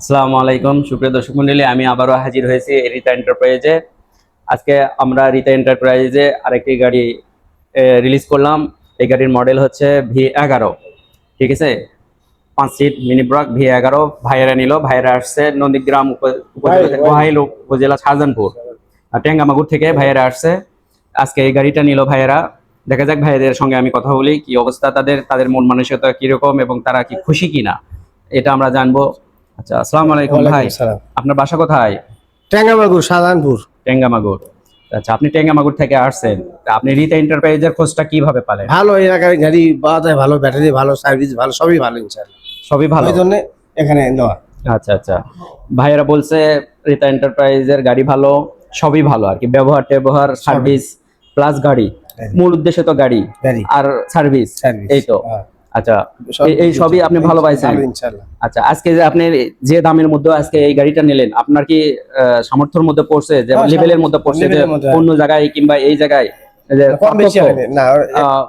আসসালামু আলাইকুম। সুপ্রিয় দর্শক মন্ডলী আমি আবারও হাজির হয়েছি রিতা এন্টারপ্রাইজে আজকে আমরা রিতা এন্টারপ্রাইজে আরেকটি গাড়ি রিলিজ করলাম। এই গাড়ির মডেল হচ্ছে ভি এগারো। ঠিক আছে? পাঁচ সিট মিনি ব্রক ভি এগারো। ভাইয়েরা নিল। ভাইয়েরা আসছে নন্দীগ্রাম উপজেলা উপজেলা শাহজাহানপুর। আর টেঙ্গামাগুর থেকে ভাইয়েরা আসছে। আজকে এই গাড়িটা নিল ভাইয়েরা। দেখা যাক ভাইয়েদের সঙ্গে আমি কথা বলি কি অবস্থা তাদের তাদের মন মানসিকতা কীরকম এবং তারা কি খুশি কিনা এটা আমরা জানব। আচ্ছা আসসালামু আলাইকুম ভাই। আপনার বাসা কোথায়? টেঙ্গামাগুর শাহজাহানপুর টেঙ্গামাগুর। আচ্ছা আপনি টেঙ্গামাগুর থেকে আসছেন। আপনি রিতা এন্টারপ্রাইজের খোঁজটা কীভাবে পালেন? ভালো এলাকার গাড়ি পাওয়া যায় ভালো ব্যাটারি ভালো সার্ভিস ভালো সবই ভালো ইনশাআল্লাহ। সবই ভালো? জন্য এখানে নেওয়া। আচ্ছা আচ্ছা। ভাইয়েরা বলছে রিতা এন্টারপ্রাইজের গাড়ি ভালো সবই ভালো আর কি। ব্যবহার ব্যবহার সার্ভিস প্লাস গাড়ি। গাড়ি। মূল উদ্দেশ্য তো গাড়ি। আর সার্ভিস সার্ভিস এই তো। হ্যাঁ। আচ্ছা এই- সবই আপনি ভালো পাইছেন। আচ্ছা আজকে যে আপনি যে দামের মধ্যে আজকে এই গাড়িটা নিলেন আপনার কি সামর্থ্যের মধ্যে পড়ছে যে হ্যাঁ, লেভেলের মধ্যে পড়ছে যে। অন্য জায়গায় কিংবা এই জায়গায়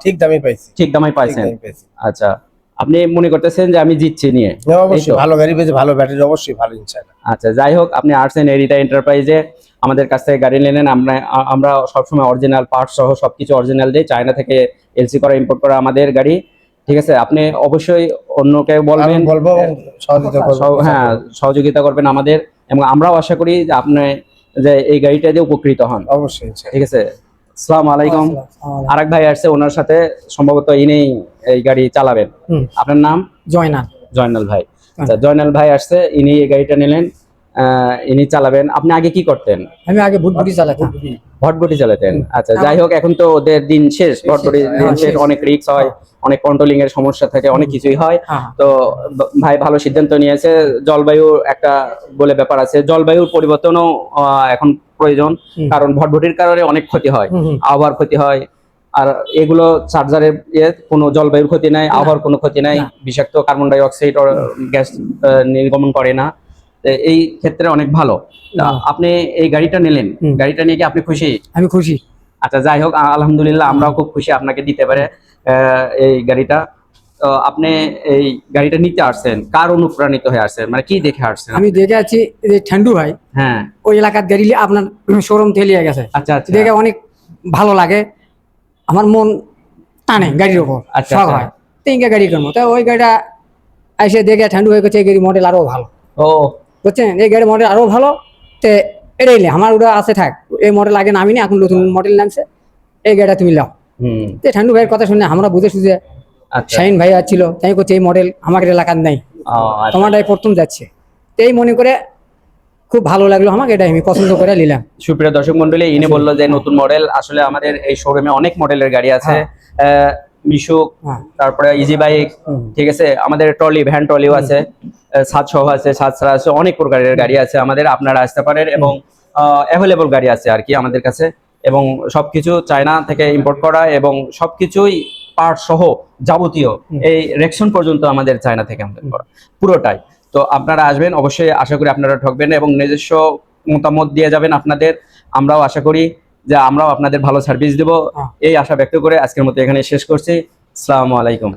ঠিক পাইছি। ঠিক দামে পাইছেন। আচ্ছা আপনি মনে করতেছেন যে আমি জিতছি নিয়ে? ভালো গাড়ি পেয়েছে ভালো ব্যাটারি অবশ্যই ভালো ইনশাআল্লাহ আচ্ছা যাই হোক আপনি আসছেন এরিটা এন্টারপ্রাইজে আমাদের কাছ থেকে গাড়ি নিলেন। আমরা আমরা সবসময় অরিজিনাল পার্ট সহ সবকিছু অরিজিনাল দিই। চায়না থেকে এলসি করা ইম্পোর্ট করা আমাদের গাড়ি। ঠিক আছে আপনি অবশ্যই অন্যকে বলবেন বলব সহযোগিতা হ্যাঁ সহযোগিতা করবেন আমাদের এবং আমরাও আশা করি যে আপনি যে এই গাড়িটা দিয়ে উপকৃত হন। অবশ্যই ঠিক আছে আসসালামু আলাইকুম। আরেক ভাই আসছে ওনার সাথে সম্ভবত ইনি এই গাড়ি চালাবেন। আপনার নাম? জয়নাল। জয়নাল ভাই। আচ্ছা জয়নাল ভাই আসছে ইনি এই গাড়িটা নিলেন আহ, ইনি চালাবেন। আপনি আগে কি করতেন? আমি আগে ভুটভুটি চালাতাম। ভটভটি চালাতেন আচ্ছা যাই হোক এখন তো ওদের দিন শেষ। ভটভটি দিন হ্যাঁ, শেষ শেষ। অনেক রিক্স হয় অনেক কন্ট্রোলিং এর সমস্যা থাকে অনেক কিছুই হয়। হ্যাঁ। তো ভাই ভালো সিদ্ধান্ত নিয়েছে জলবায়ু একটা বলে ব্যাপার আছে জলবায়ুর পরিবর্তনও এখন প্রয়োজন। কারণ ভটভটির কারণে অনেক ক্ষতি হয়। আবহাওয়ার ক্ষতি হয় আর এগুলো চার্জারের ইয়ে কোনো জলবায়ুর ক্ষতি নাই আবহাওয়ার কোনো ক্ষতি নাই বিষাক্ত কার্বন ডাই অক্সাইড গ্যাস নির্গমন করে না। এই ক্ষেত্রে অনেক ভালো। আপনি এই গাড়িটা নিলেন। গাড়িটা নিয়ে কি আপনি খুশি? আমি খুশি। আচ্ছা যাই হোক আলহামদুলিল্লাহ আমরাও খুব খুশি আপনাকে দিতে পারে এই গাড়িটা। আপনি এই গাড়িটা নিতে আসছেন কার অনুপ্রাণিত হয়ে আসছেন? মানে কি দেখে আসছেন? আমি দেখে আছি যে ঠান্ডু ভাই হ্যাঁ। ওই এলাকার গাড়ি আপনার শোরুম থেলিয়ে গেছে। আচ্ছা আচ্ছা। দেখে অনেক ভালো লাগে। আমার মন টানে গাড়ির ওপর আচ্ছা, শখ আচ্ছা। হয় তিনটা গাড়ি করব তা ওই গাড়িটা এসে দেখে ঠান্ডু হয়ে গেছে এই গাড়ি মডেল আরও ভালো। ও বুঝছেন? এই গাড়ির মডেল আরও ভালো। তে এটাই আমার ওটা আছে থাক এই মডেল আগে নামিনি এখন নতুন মডেল নামছে। এই গাড়িটা তুমি লাও। তে ঠান্ডু ভাইয়ের কথা শুনে আমরা বুঝে সুঝে আচ্ছা। শাহিন ভাই ছিল তাই করছে এই মডেল আমাদের এলাকার নাই। আচ্ছা। তোমারটাই প্রথম যাচ্ছে। এই মনে করে খুব ভালো লাগল আমাকে এটা আমি পছন্দ করে নিলাম। সুপ্রিয় দর্শক মন্ডলী ইনি বলল যে নতুন মডেল আসলে আমাদের এই শোরুমে অনেক মডেলের গাড়ি আছে। মিশুক হ্যাঁ। তারপরে ইজি বাইক ঠিক আছে? আমাদের ট্রলি ভ্যান ট্রলিও আছে সাত সহ আছে সাত ছাড়া আছে অনেক প্রকারের গাড়ি আছে আমাদের আপনারা আসতে পারেন এবং অ্যাভেলেবল গাড়ি আছে আর কি আমাদের কাছে। এবং সবকিছু চায়না থেকে ইম্পোর্ট করা এবং সবকিছুই পার্ট সহ যাবতীয় এই রেকশন পর্যন্ত আমাদের চায়না থেকে আমাদের করা পুরোটাই। তো আপনারা আসবেন অবশ্যই আশা করি আপনারা ঠকবেন এবং নিজস্ব মতামত দিয়ে যাবেন আপনাদের আমরাও আশা করি যে আমরাও আপনাদের ভালো সার্ভিস দেব। হ্যাঁ। এই আশা ব্যক্ত করে আজকের মতো এখানে শেষ করছি। আসসালামু আলাইকুম।